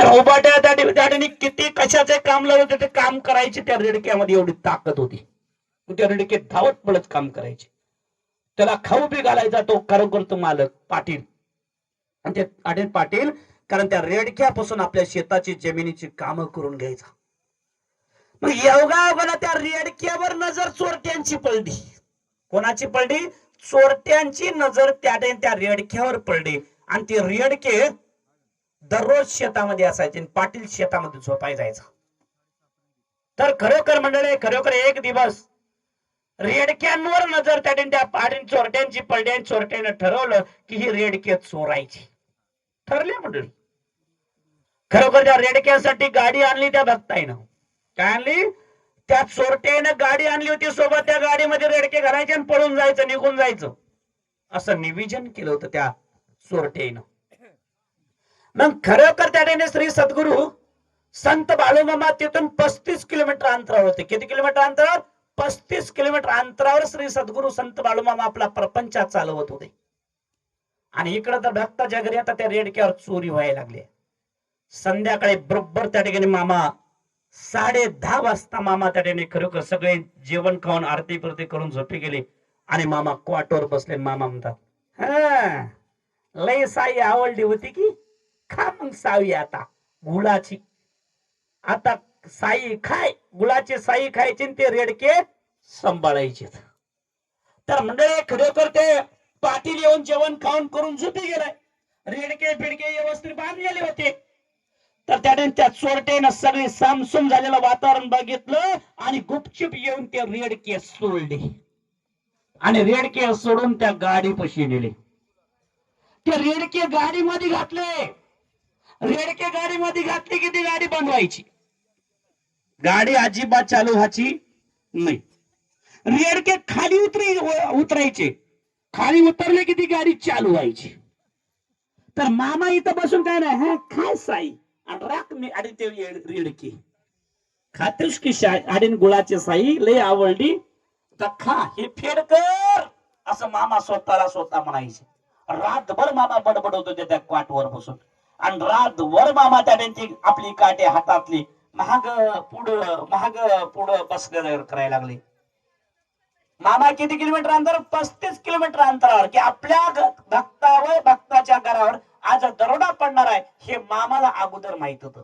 त्या उभाट्या त्या ठिकाणी- किती कशाचे काम होते ते काम करायचे त्या रेडक्यामध्ये एवढी ताकद होती. त्या रेडके धावत पळत काम करायचे. त्याला खाऊ बी घालायचा तो खरोखर तो मालक पाटील. आणि ते पाटील पाटील कारण त्या रेडक्यापासून आपल्या शेताची जमिनीची कामं करून घ्यायचा. मग योगायोगाला त्या रेडक्यावर नजर चोरट्यांची पडली. कोणाची पडली? चोरट्यांची नजर त्या त्या रेडक्यावर पडली. आणि ते रेडके दररोज शेतामध्ये असायचे आणि पाटील शेतामध्ये झोपाय जायचा. तर खरोखर मंडळी खरोखर एक दिवस रेडक्यांवर नजर त्याने त्या पाटील चोरट्यांची पडली चोरट्याने चोरट्यानं ठरवलं की ही रेडके चोरायची. ठरले मंडळी. खरोखर त्या रेडक्यासाठी गाडी आणली त्या भक्ताईनं. काय आणली? त्या चोरट्यानं गाडी आणली होती सोबत त्या गाडीमध्ये रेडके घालायचे आणि पळून जायचं निघून जायचं. असं निविजन केलं होतं त्या चोरट्यानं. मग खरोखर त्याने श्री सद्गुरू संत बाळूमामा तिथून पस्तीस किलोमीटर अंतरावर होते. किती किलोमीटर अंतरावर? पस्तीस किलोमीटर अंतरावर श्री सद्गुरू संत बाळूमामा आपला प्रपंच चालवत होते. आणि इकडे तर भक्ताच्या घरी आता त्या रेडक्यावर चोरी व्हायला लागली. संध्याकाळी बरोबर त्या ठिकाणी मामा साडे दहा वाजता मामा त्या ठिकाणी खरोखर सगळे जेवण खाऊन आरती प्रती करून झोपी गेले. आणि मामा क्वाटवर बसले. मामा म्हणतात हा लय साई आवडली होती की? खा मग सावी आता गुळाची. आता साई खाय गुळाचे साई खायचे आणि ते रेडके सांभाळायचे. तर मंडळी खरोखर ते पाटील येऊन जेवण खाऊन करून झोपी गेलाय. रेडके फिडके व्यवस्थित बांधलेले होते. तर त्याने त्या चोरटेनं सगळे सामसूम झालेलं वातावरण बघितलं आणि गुपचूप येऊन ते रेडके सोडले. आणि रेडके सोडून त्या गाडी पशी नेले. ते रेडके गाडीमध्ये घातले. रेडके गाडीमध्ये घातली की ती गाडी बनवायची? गाडी अजिबात चालू व्हायची नाही. रेडके खाली उतरी उतरायचे. खाली उतरले की ती गाडी चालू व्हायची. तर मामा इथं बसून काय नाही हा काय साई आणि राख मी आणि ते रेड- रेडके. खातेस की आणि गुळाची साई लय आवडली. तर खा हे फेड कर. असं मामा स्वतःला स्वतः म्हणायचे. रातभर मामा बडबडत होते त्या क्वाटवर बसून. आणि रातभर मामा त्याने ती आपली काटे हातातली. महाग पुढं महाग पुढं बसले करायला लागले. मामा किती किलोमीटर अंतर? पस्तीस किलोमीटर अंतरावर. की आपल्या भक्तावर भक्ताच्या घरावर आज दरोडा पडणार आहे हे मामाला अगोदर माहीत होतं.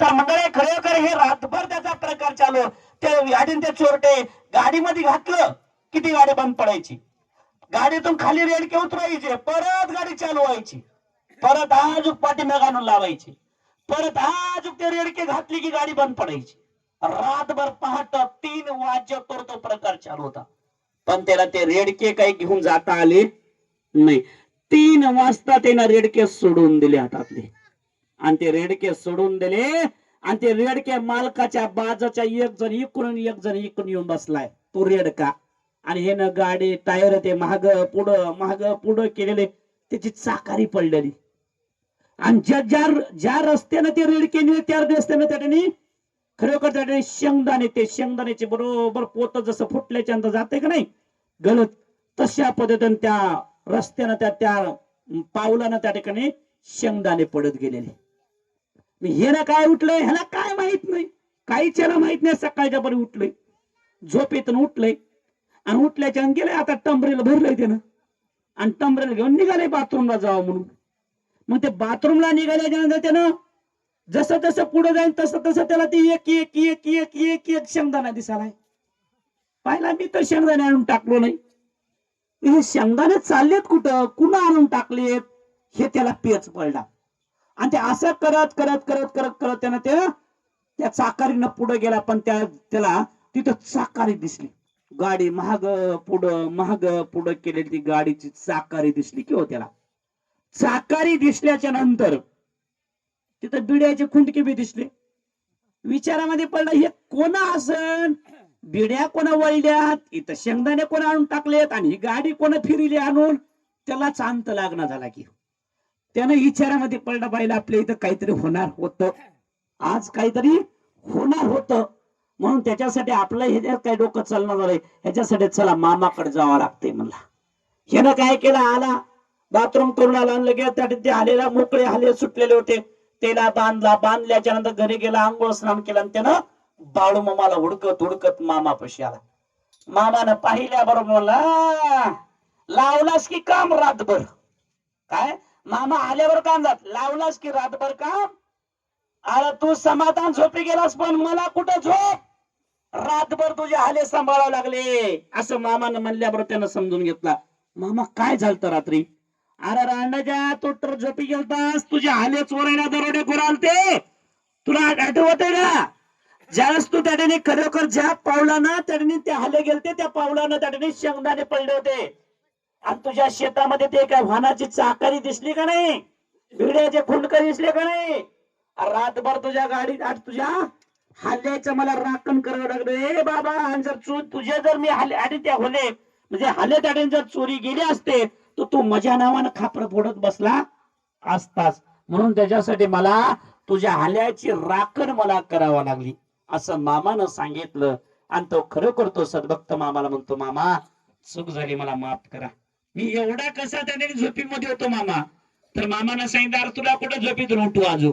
तर मंडळी खरोखर हे रातभर त्याचा प्रकार चालू. ते गाडीन ते चोरटे गाडीमध्ये घातलं किती गाडी बंद पडायची? गाडीतून खाली रेडके उतरायचे परत गाडी चालू व्हायची. परत आजूक पाठी आणून लावायची. परत आजूक ते रेडके घातली की गाडी बंद पडायची. रातभर पहाट तीन वाज्य तो प्रकार चालू होता. पण त्याला ते रेडके काही घेऊन जाता आले नाही. तीन वाजता त्यांना रेडके सोडून दिले हातातले. आणि ते रेडके सोडून दिले आणि ते रेडके मालकाच्या बाजाच्या एक जण इकडून एक जण इकडून येऊन बसलाय. तो रेडका. आणि हे ना गाडी टायर ते महाग पुढं महाग पुढं केलेले त्याची चाकारी पडलेली. आणि ज्या ज्या ज्या रस्त्याने ते रेड नेले त्या रस्त्याने ठिकाणी खरोखर ठिकाणी शेंगदाणे ते शेंगदाण्याचे बरोबर पोत जसं फुटल्याच्या नंतर जाते का नाही? गलत. तशा पद्धतीने त्या रस्त्यानं त्या त्या पावलानं त्या ठिकाणी शेंगदाणे पडत गेलेले. ह्याला काय उठलंय? ह्याला काय माहीत नाही. काहीच याला माहीत नाही. सकाळच्या परी उठलंय. झोपेतून उठलंय. आणि उठल्याच्या गेलंय आता टंबरेला भरलंय त्यानं. आणि टंबरेला घेऊन निघालंय बाथरूमला जावं म्हणून. मग ते बाथरूमला निघाल्याच्या नंतर त्यानं जसं जसं पुढे जाईल तसं तसं त्याला ती एक एक एक एक एक एक शेंगदाणा दिसालाय पाहिला मी तर शेंगदाणे आणून टाकलो नाही. हे शेंगदाणे चाललेत कुठं? कुणा आणून टाकलेत? हे त्याला पेच पडला. आणि ते असं करत करत करत करत करत त्यानं ते त्या चाकारीनं पुढे गेला पण त्या त्याला तिथं चाकारी दिसली. गाडी महाग पुढं महाग पुढं केलेली ती गाडीची चाकारी दिसली किंवा हो त्याला. चाकारी दिसल्याच्या नंतर तिथं बिड्याचे खुंटके बी दिसले. विचारामध्ये पडलं हे कोण असन? बिड्या कोणा वळल्यात? इथं शेंगदाणे कोण आणून टाकलेत? आणि ही गाडी कोण फिरिली आणून? त्याला चांत लागणार झाला की. त्यानं विचारामध्ये पडला पाहिलं आपल्या इथं काहीतरी होणार होतं. आज काहीतरी होणार होतं. म्हणून त्याच्यासाठी आपलं हे काही डोकं चालणार झालंय ह्याच्यासाठी चला मामाकडे जावं लागतंय मला ह्यानं काय केलं? आला. बाथरूम करून आला आणि लगेच त्या ते आलेला मोकळे हाले सुटलेले होते. त्याला बांधला बांधल्याच्या नंतर घरी गेला आंघोळ स्नान केलं आणि त्यानं बाळू मामाला हुडकत हुडकत मामा पशी आला. मामानं पाहिल्या बरोबर म्हणला लावलास की काम रातभर? काय? मामा आल्यावर काम जात. लावलास की रातभर काम? अरे तू समाधान झोपी गेलास पण मला कुठं झोप? रातभर तुझे हाले सांभाळावे लागले. असं मामानं म्हणल्याबरोबर त्यानं समजून घेतला. मामा काय झालं रात्री? अरे रांडाच्या तू तर झोपी गेलतास. तुझे हाले चोरायला दरोडे कोरालते तुला आठवत आहे का? ज्यावेळेस तू त्या ठिकाणी खरोखर ज्या पावलानं त्या ते हाले गेलते त्या पावलानं त्या ठिकाणी शेंगदाणे पडले होते. आणि तुझ्या शेतामध्ये ते काय वाहनाची चाकारी दिसली का नाही? भिड्याचे खुंडकर दिसले का नाही? रातभर तुझ्या गाडीत आज तुझ्या हल्ल्याचं मला राखण करावं लागलं. ए बाबा आणि जर चूर तुझे जर मी हल्ले आणि त्या होले म्हणजे हल्ले त्याने जर चोरी गेली असते तर तो माझ्या नावानं खापर फोडत बसला असतास म्हणून त्याच्यासाठी मला तुझ्या हल्याची राखण मला करावा लागली. असं मामानं सांगितलं. आणि तो खरोखर तो सद्भक्त मामाला म्हणतो मामा चूक झाली मला माफ करा. मी एवढा कसा त्याने झोपीमध्ये होतो मामा? तर मामानं सांगितलं "अरे तुला कुठं झोपीत उठू आजू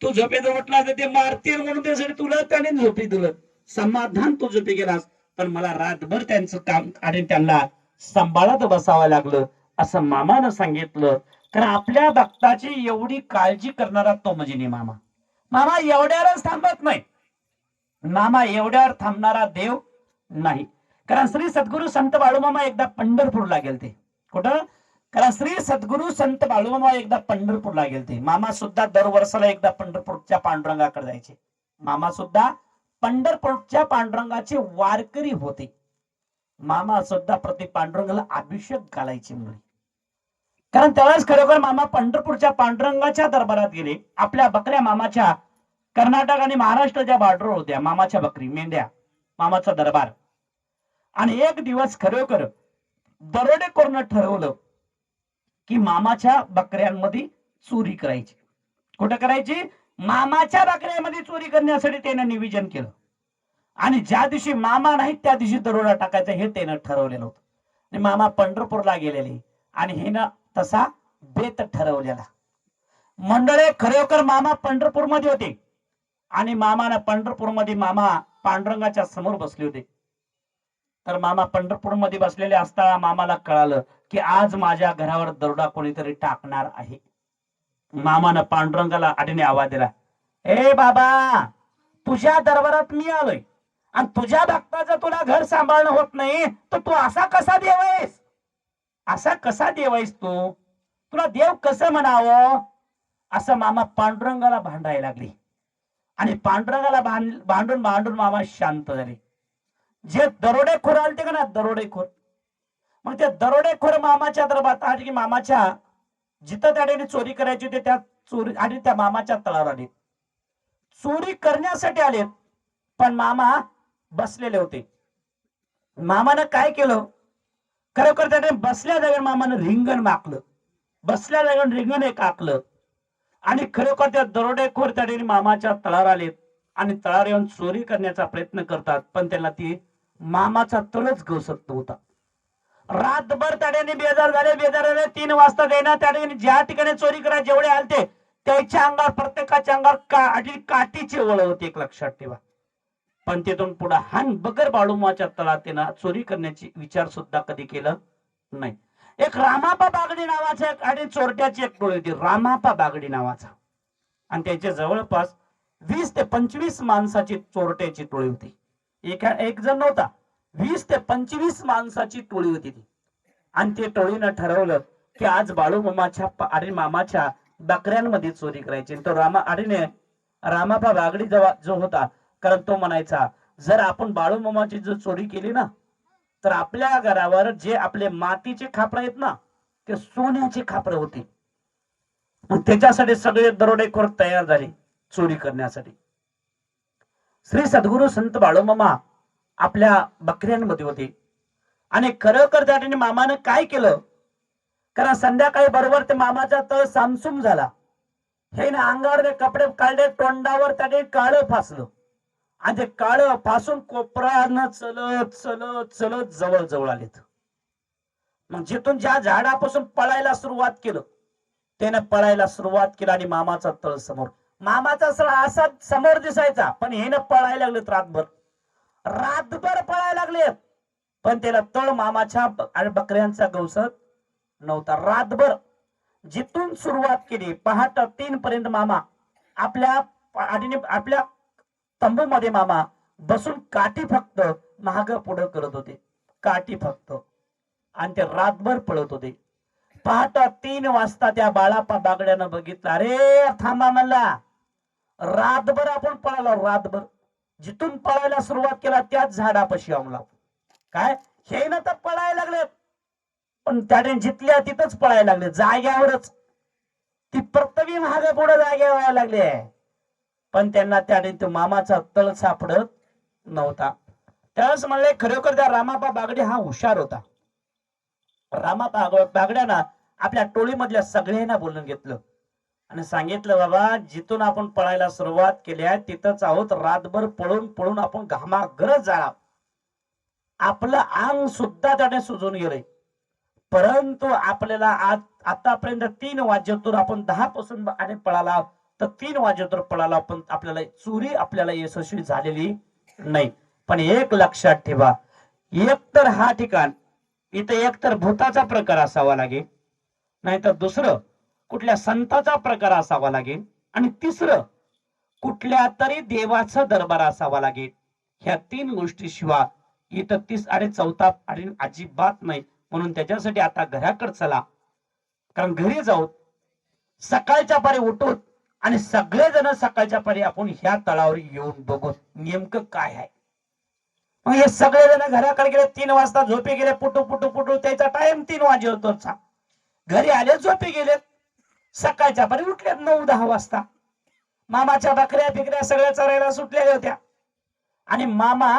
तू झोपेत उठला तर ते मारतील म्हणून त्यासाठी तुला त्याने झोपी दिलं. समाधान तू झोपी गेलास पण मला रातभर त्यांचं काम आणि त्यांना सांभाळत बसावं लागलं. असं मामानं सांगितलं तर आपल्या भक्ताची एवढी काळजी करणारा तो म्हणजे मामा. मामा एवढ्यावरच थांबत नाही. मामा एवढ्यावर थांबणारा देव नाही. कारण श्री सद्गुरु संत बाळूमामा एकदा पंढरपूरला गेलते. कुठं? कारण श्री सद्गुरु संत बाळूमामा एकदा पंढरपूरला गेलते. मामा सुद्धा दर वर्षाला एकदा पंढरपूरच्या पांडुरंगाकडे जायचे. मामा सुद्धा पंढरपूरच्या पांडुरंगाचे वारकरी होते. मामा सुद्धा प्रति पांडुरंगाला अभिषेक घालायचे मुळे कारण त्यावेळेस खरोखर मामा पंढरपूरच्या पांडुरंगाच्या दरबारात गेले. आपल्या बकऱ्या मामाच्या कर्नाटक आणि महाराष्ट्राच्या बॉर्डरवर होत्या. मामाच्या बकरी मेंढ्या मामाचा दरबार. आणि एक दिवस खरोखर दरोडेखोरनं ठरवलं की मामाच्या बकऱ्यांमध्ये चोरी करायची. कुठं करायची? मामाच्या बकऱ्यामध्ये चोरी करण्यासाठी त्यानं निवेदन केलं. आणि ज्या दिवशी मामा नाही त्या दिवशी दरोडा टाकायचा हे त्यानं ठरवलेलं होतं. आणि मामा पंढरपूरला गेलेले. आणि हिनं तसा बेत ठरवलेला. मंडळे खरोखर मामा पंढरपूरमध्ये होते. आणि मामानं पंढरपूरमध्ये मामा पांडुरंगाच्या समोर बसले होते. तर मामा पंढरपूरमध्ये बसलेले असताना मामाला कळालं की आज माझ्या घरावर दरोडा कोणीतरी टाकणार आहे. मामानं पांडुरंगाला आठीने आवाज दिला ए बाबा तुझ्या दरबारात मी आलोय. आणि तुझ्या भक्ताचं तुला घर सांभाळणं होत नाही तर तू असा कसा देव आहेस असा कसा देव आहेस तू? तुला देव कसं म्हणावं? असं मामा पांडुरंगाला भांडायला लागली. आणि पांडुरंगाला भांड- भांडून भांडून मामा शांत झाले. जे दरोडेखोर आले ते का ना दरोडेखोर? मग ते दरोडेखोर मामाच्या दरबारात आले की मामाच्या जिथं त्याने चोरी करायची होती त्या चोरी आणि त्या मामाच्या तळावर आले. चोरी करण्यासाठी आलेत पण मामा बसलेले होते. मामानं काय केलं? खरोखर त्याने बसल्या जागेवर मामानं रिंगण माकलं बसल्या जागेवर रिंगण एक आकलं आणि खरोखर त्या दरोडेखोर त्या ठिकाणी मामाच्या तळावर आलेत. आणि तळावर येऊन चोरी करण्याचा प्रयत्न करतात. पण त्यांना ती मामाचा तळच घसत नव्हता. रातभर त्या ठिकाणी बेजार झाले. बेजार झाले. तीन वाजता देणार त्या ठिकाणी ज्या ठिकाणी चोरी करा जेवढे आलते त्याच्या अंगावर प्रत्येकाच्या अंगावर का काठीची ओळ होती एक लक्षात ठेवा. पण तिथून पुढे हान बगर बाळूमाच्या तळातीनं चोरी करण्याची विचार सुद्धा कधी केलं नाही. एक रामापा बागडी नावाचा एक आणि चोरट्याची एक टोळी होती रामापा बागडी नावाचा. आणि त्याच्या जवळपास वीस ते पंचवीस माणसाची चोरट्याची टोळी होती. एका एक जण नव्हता वीस ते पंचवीस माणसाची टोळी होती ती. आणि ते टोळीनं ठरवलं की आज बाळू मामाच्या आणि मामाच्या बकऱ्यांमध्ये चोरी करायची. तो रामा आडीने रामापा बागडी जवा जो होता कारण तो म्हणायचा. जर आपण बाळू मामाची जर चोरी केली ना तर आपल्या घरावर जे आपले मातीचे खापर आहेत ना ते सोन्याचे खापर होते. त्याच्यासाठी सगळे दरोडेखोर तयार झाले चोरी करण्यासाठी. श्री सद्गुरु संत बाळूमामा आपल्या बकऱ्यांमध्ये होते. आणि खरोखर त्या ठिकाणी मामानं काय केलं? कारण संध्याकाळी बरोबर ते मामाचा तळ सामसूम झाला. हे ना अंगावर कपडे काढले तोंडावर त्याने काळं फासलं. आणि ते काळपासून कोपरानं चलत चलत चलत जवळ जवळ आलेत. मग जिथून ज्या झाडापासून पळायला सुरुवात केलं त्याने पळायला सुरुवात केली आणि मामाचा तळ समोर. मामाचा सळ असा समोर दिसायचा पण हे न पळायला लागलेत रातभर. रातभर पळायला लागलेत पण त्याला तळ मामाच्या आणि बकऱ्यांचा गवसत नव्हता. रातभर जिथून सुरुवात केली पहाट तीन पर्यंत मामा आपल्या पाठीने तंबू मध्ये मामा बसून काठी फक्त महाग पुढं करत होते. काठी फक्त. आणि ते रातभर पळत होते. पाहता तीन वाजता त्या बाळापा बागड्यानं बघितलं अरे थांबा म्हणला. रातभर आपण पळालो रातभर. जिथून पळायला सुरुवात केला त्याच झाडापाशी आमला काय? हे ना तर पळायला लागले. पण त्याने जिथल्या तिथंच पळायला लागले जाग्यावरच. ती प्रत्यवी महाग पुढे जाग्या व्हायला लागले पण त्यांना त्याने तो मामाचा तळ सापडत नव्हता. त्यावेळेस म्हणले खरोखर त्या रामापा बागडे हा हुशार होता. रामापा बागड्याना आपल्या टोळीमधल्या सगळ्यांना बोलून घेतलं. आणि सांगितलं बाबा जिथून आपण पळायला सुरुवात केली आहे तिथंच आहोत. रातभर पळून पळून आपण घामाघरच जाणार. आपलं अंग सुद्धा त्याने सुजून गेलंय. परंतु आपल्याला आज आतापर्यंत तीन वाजेतून आपण दहा पासून आणि पळाला तर तीन वाजेतून पळाला पण आपल्याला चोरी आपल्याला यशस्वी झालेली नाही. पण एक लक्षात ठेवा एक तर हा ठिकाण इथं एक तर भूताचा प्रकार असावा लागेल नाहीतर दुसरं कुठल्या संताचा प्रकार असावा लागेल आणि तिसरं कुठल्या तरी देवाचा दरबार असावा लागेल. ह्या तीन गोष्टी शिवाय इथं तीस आणि चौथा आणि अजिबात नाही. म्हणून त्याच्यासाठी आता घराकडे चला. कारण घरी जाऊ सकाळच्या पारी उठून आणि सगळेजण सकाळच्या पारी आपण ह्या तळावर येऊन बघू नेमकं काय आहे. मग हे सगळेजण घराकडे गेले तीन वाजता झोपे गेले पुटू पुटू पुटू त्याचा टाइम तीन वाजे होतोचा घरी आले झोपे गेलेत सकाळच्या पारी उठले नऊ दहा वाजता. मामाच्या बकऱ्या बिकऱ्या सगळ्या चरायला सुटलेल्या होत्या. आणि मामा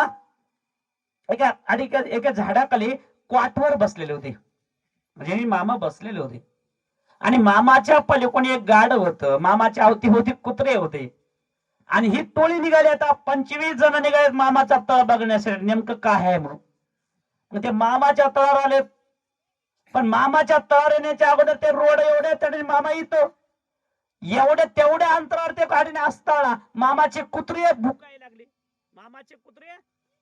एका आणि एका झाडाखाली क्वाटवर बसलेले होते. म्हणजे मामा बसलेले होते. आणि मामाच्या पलीकडे एक गाड होतं. मामाच्या अवती होती कुत्रे होते. आणि ही टोळी निघाली. आता पंचवीस जण निघाले मामाचा तळ बघण्यासाठी. नेमकं काय आहे म्हणून? मग ते मामाच्या तळावर आले पण मामाच्या तळावर येण्याच्या अगोदर ते रोड एवढे त्याने मामा येतो एवढे तेवढ्या अंतरावर ते गाडीने असताना मामाचे कुत्रे भुकायला लागले. मामाचे कुत्रे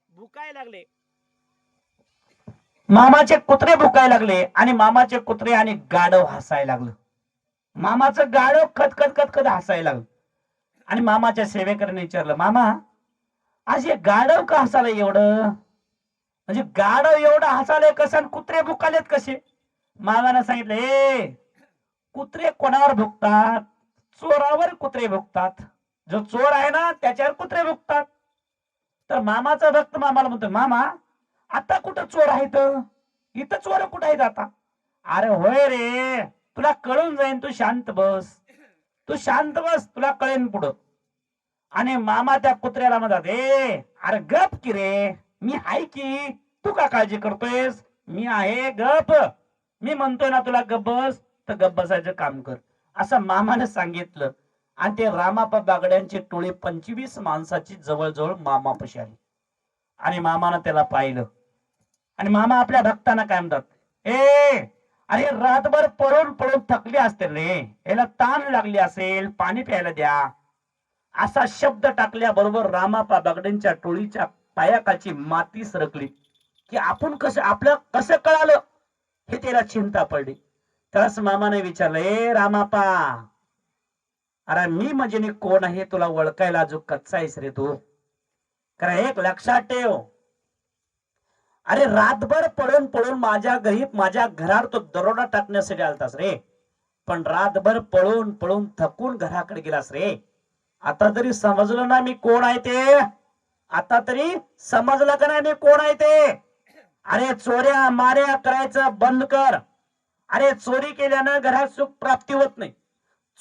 भुकायला लागले. मामाचे कुत्रे भुकायला लागले आणि मामाचे कुत्रे आणि गाढव हसायला लागलं. मामाचं गाढव खतखत खतखत हसायला लागलं. आणि मामाच्या सेवेकराने विचारलं मामा आज हे गाढव का हसायला एवढं? म्हणजे गाढव एवढं हसायला कसं आणि कुत्रे भुकालेत कसे? मामानं सांगितलं ए कुत्रे कोणावर भुकतात? चोरावर कुत्रे भुकतात. जो चोर आहे ना त्याच्यावर कुत्रे भुकतात. तर मामाचा भक्त मामाला म्हणतो मामा आता कुठं चोर आहेत? इथं चोर कुठं आहेत आता? अरे होय रे तुला कळून जाईन तू शांत बस. तू शांत बस तुला कळेन पुढं. आणि मामा त्या कुत्र्याला म्हणतात ए अरे गप की रे मी आहे की? तू का काळजी करतोयस? मी आहे गप. मी म्हणतोय ना तुला गप बस तर गप बसायचं काम कर. असं मामाने सांगितलं. आणि ते रामापा बागड्यांची टोळी पंचवीस माणसाची जवळजवळ मामापशी आली. आणि मामानं त्याला पाहिलं. आणि मामा आपल्या भक्तांना काय म्हणतात? ए अरे रातभर पळून पळून थकली असते रे. याला ताण लागली असेल पाणी प्यायला द्या. असा शब्द टाकल्याबरोबर रामापा बागडेंच्या टोळीच्या पायाकाची माती सरकली की आपण कसं आपलं कसं कळालं? हे त्याला चिंता पडली. त्यास मामाने विचारलं ए रामापा अरे मी म्हणजे कोण आहे? तुला ओळखायला जो कच्चा आहेस रे तू. कारण एक लक्षात ठेव. अरे रातभर पळून पळून माझ्या घरी माझ्या घरावर तो दरोडा टाकण्यासाठी आलतास रे. पण रातभर पळून पळून थकून घराकडे गेलास रे. आता तरी समजलं ना मी कोण आहे ते? आता तरी समजलं का नाही मी कोण आहे ते? अरे चोऱ्या माऱ्या करायचं बंद कर. अरे चोरी केल्यानं घरात सुख प्राप्ती होत नाही.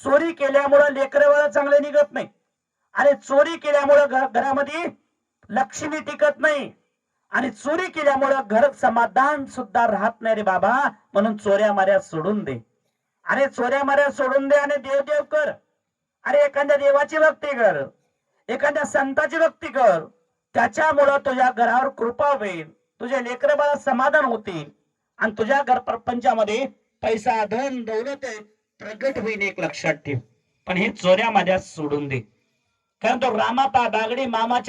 चोरी केल्यामुळं लेकरं चांगले निघत नाही. अरे चोरी केल्यामुळं घरामध्ये लक्ष्मी टिकत नाही. आणि चोरी केल्यामुळं घर समाधान सुद्धा राहत नाही रे बाबा. म्हणून चोऱ्या माऱ्या सोडून दे. अरे चोऱ्या माऱ्या सोडून दे आणि देव देव कर. अरे एखाद्या देवाची भक्ती कर. एखाद्या संताची भक्ती कर. त्याच्यामुळं तुझ्या घरावर कृपा होईल. तुझ्या लेकर बाळा समाधान होतील. आणि तुझ्या घर प्रपंचामध्ये पैसा धन दौलत प्रगट होईल एक लक्षात ठेव. पण हे चोऱ्या माझ्या सोडून दे. कारण तो रामापा बागडी मामाच्या